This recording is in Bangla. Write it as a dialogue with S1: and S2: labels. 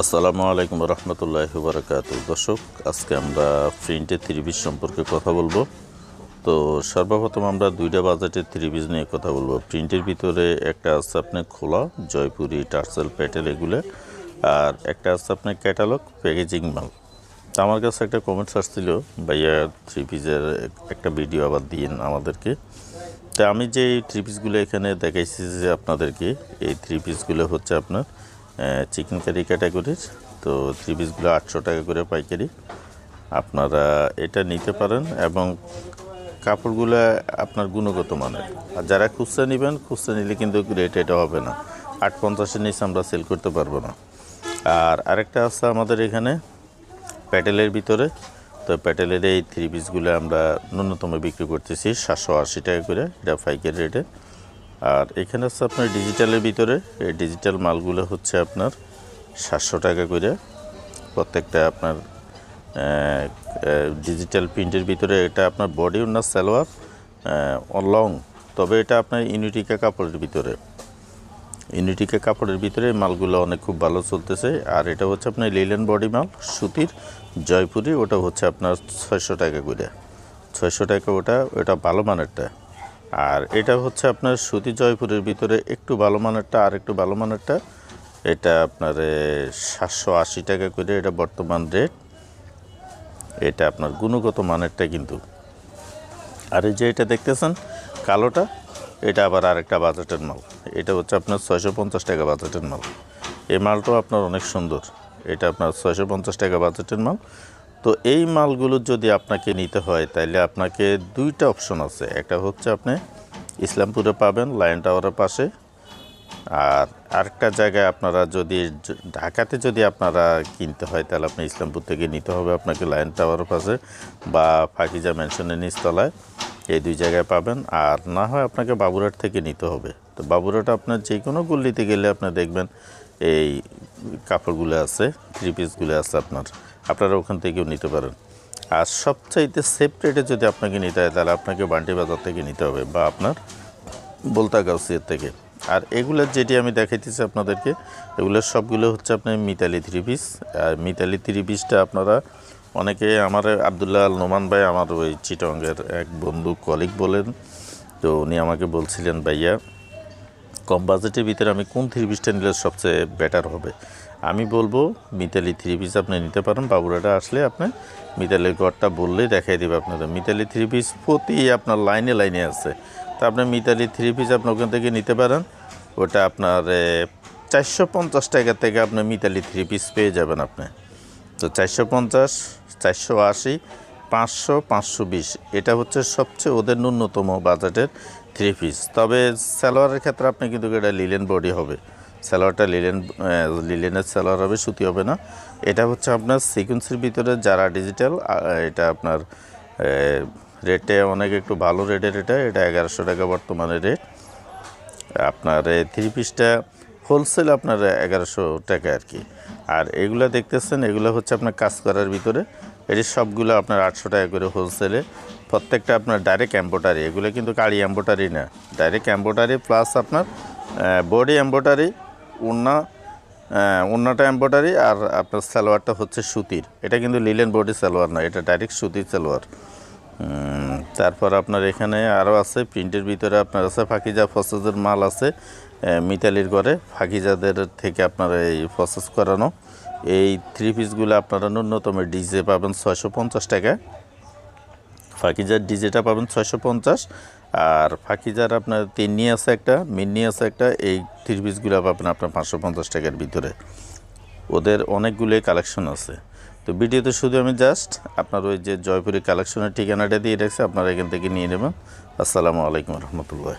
S1: আসসালামু আলাইকুম রহমতুল্লাহ বারকাত। দর্শক, আজকে আমরা প্রিন্টের থ্রি পিস সম্পর্কে কথা বলব। তো সর্বপ্রথম আমরা দুইটা বাজেটের পিস নিয়ে কথা বলব। প্রিন্টের ভিতরে একটা আছে আপনার খোলা, জয়পুরি টার্সেল প্যাটেল এগুলো, আর একটা আছে আপনার ক্যাটালগ প্যাকেজিং মাল। তো আমার কাছে একটা কমেন্টস আসছিল, ভাইয়া থ্রি পিসের একটা ভিডিও আবার দিন আমাদেরকে। তো আমি যে থ্রি পিসগুলো এখানে দেখাইছি যে আপনাদেরকে, এই থ্রি পিসগুলো হচ্ছে আপনার চিকেন কারি ক্যাটাগরির তো থ্রি পিসগুলো আটশো টাকা করে পাইকারি। আপনারা এটা নিতে পারেন এবং কাপড়গুলো আপনার গুণগত মানের। আর যারা খুচরা নেবেন, খুচরা নিলে কিন্তু রেট এটা হবে না। আট পঞ্চাশের নিচে আমরা সেল করতে পারব না। আর আরেকটা আছে আমাদের এখানে, প্যাটেলের ভিতরে। তো প্যাটেলের এই থ্রি পিসগুলো আমরা ন্যূনতম বিক্রি করতেছি সাতশো আশি টাকা করে, এটা পাইকারি রেটে আর এখানে হচ্ছে আপনার ডিজিটালের ভিতরে, এই ডিজিটাল মালগুলো হচ্ছে আপনার সাতশো টাকা করে। প্রত্যেকটা আপনার ডিজিটাল প্রিন্টের ভিতরে এটা আপনার বডি না সালোয়ার লং তবে এটা আপনার ইউনিটিকা কাপড়ের ভিতরে। ইউনিটিকা কাপড়ের ভিতরে মালগুলো অনেক খুব ভালো চলতেছে। আর এটা হচ্ছে আপনার লিলেন বডি মাল, সুতির, জয়পুরি, ওটা হচ্ছে আপনার ছয়শো টাকা করে। ছয়শো টাকা ওটা ওটা ভালো মানেরটা। আর এটা হচ্ছে আপনার সুতি জয়পুরের ভিতরে একটু ভালো মানেরটা, আর একটু ভালো মানেরটা। এটা আপনার সাতশো আশি টাকা করে এটা বর্তমান রেট। এটা আপনার গুণগত মানেরটা কিন্তু। আর এই যে এটা দেখতেছেন, কালোটা, এটা আবার আরেকটা বাজেটের মাল। এটা হচ্ছে আপনার ছয়শো পঞ্চাশ টাকা বাজেটের মাল। এই মালটাও আপনার অনেক সুন্দর। এটা আপনার ছয়শো পঞ্চাশ টাকা বাজেটের মাল। তো এই মালগুলো যদি আপনাকে নিতে হয় তাহলে আপনাকে দুইটা অপশন আছে। একটা হচ্ছে আপনি ইসলামপুরে পাবেন, লায়ন টাওয়ারের পাশে। আর আরেকটা জায়গায় আপনারা যদি ঢাকাতে যদি আপনারা কিনতে হয়, তাহলে আপনি ইসলামপুর থেকে নিতে হবে আপনাকে লায়ন টাওয়ারের পাশে বা ফাকিজা ম্যানশনের নিচতলায়। এই দুই জায়গায় পাবেন। আর না হয় আপনাকে বাবুরহাট থেকে নিতে হবে। তো বাবুরহাট আপনার যে কোনো গল্লিতে গেলে আপনি দেখবেন এই কাপড়গুলো আছে, থ্রি পিসগুলো আছে আপনার। আপনারা ওখান থেকেও নিতে পারেন। আর সবচাইতে সেফ রেটে যদি আপনাকে নিতে হয়, তাহলে আপনাকে বান্টি বাজার থেকে নিতে হবে বা আপনার বলতা গাউসিয়ার থেকে। আর এগুলোর যেটি আমি দেখাইতেছি আপনাদেরকে এগুলোর সবগুলো হচ্ছে আপনার মিতালি থ্রি পিস আর মিতালি থ্রি পিসটা আপনারা অনেকে, আমার আবদুল্লাহ আল নোমান ভাই, আমার ওই চিটঙ্গের এক বন্ধু কলিগ বলেন, তো উনি আমাকে বলছিলেন, ভাইয়া, কম বাজেটের ভিতরে আমি কোন থ্রি পিসটা নিলে সবচেয়ে বেটার হবে? আমি বলব, মিতালি থ্রি পিস আপনি নিতে পারেন। বাবুরাটা আসলে আপনি মিতালির ঘরটা বললেই দেখাই দেবে আপনাদের। মিতালি থ্রি পিস প্রতি আপনার লাইনে লাইনে আছে। তা আপনি মিতালি থ্রি পিস আপনি ওখান থেকে নিতে পারেন। ওটা আপনার চারশো পঞ্চাশ টাকা থেকে আপনি মিতালি থ্রি পিস পেয়ে যাবেন আপনি। তো চারশো পঞ্চাশ, চারশো আশি, পাঁচশো পাঁচশো বিশ, এটা হচ্ছে সবচেয়ে ওদের ন্যূনতম বাজেটের থ্রি পিস তবে সালোয়ারের ক্ষেত্রে আপনি কিন্তু এটা লিলেন বডি হবে। সালোয়ারটা লিলেন লিলেনের সালোয়ার হবে, সুতি হবে না। এটা হচ্ছে আপনার সিকুয়েন্সের ভিতরে যারা ডিজিটাল এটা আপনার রেটে অনেক একটু ভালো রেটের এটা এটা এগারোশো টাকা বর্তমানে রেট আপনার থ্রি পিসটা হোলসেল আপনার এগারোশো টাকা আর কি। আর এগুলো দেখতেছেন, এগুলো হচ্ছে আপনার কাজ করার ভিতরে। এটি সবগুলো আপনার আটশো টাকা করে হোলসেলে প্রত্যেকটা আপনার ডাইরেক্ট এম্বোটারি এগুলো কিন্তু কালি এম্বোটারি না। ডাইরেক্ট এম্বোটারি প্লাস আপনার বডি এম্বোটারি উন্না অন্যটা এম্ব্রয়ডারি আর আপনার সালোয়ারটা হচ্ছে সুতির। এটা কিন্তু লিলেন বডি সালোয়ার না এটা ডাইরেক্ট সুতির সালোয়ার। তারপর আপনার এখানে আরও আছে, প্রিন্টের ভিতরে আপনার আছে ফাঁকিজা ফসেসের মাল আছে মিতালির ঘরে। ফাঁকিজাদের থেকে আপনারা এই প্রসেস করানো। এই থ্রি পিসগুলো আপনারা ন্যূনতম ডিজে পাবেন ছয়শো পঞ্চাশ টাকা ফাকিজার ডিজেটা পাবেন ছয়শো পঞ্চাশ আর ফাকিজার আপনার তিন নিয়ে আছে একটা মিন্নি আছে একটা, এই থ্রি পিসগুলো পাবেন আপনার পাঁচশো পঞ্চাশ টাকার ভিতরে। ওদের অনেকগুলোই কালেকশন আছে। তো ভিডিওতে শুধু আমি জাস্ট আপনার ওই যে জয়পুরি কালেকশনের ঠিকানাটা দিয়ে রাখছি, আপনারা এখান থেকে নিয়ে নেবেন। আসসালামু আলাইকুম রহমতুল্লাহ।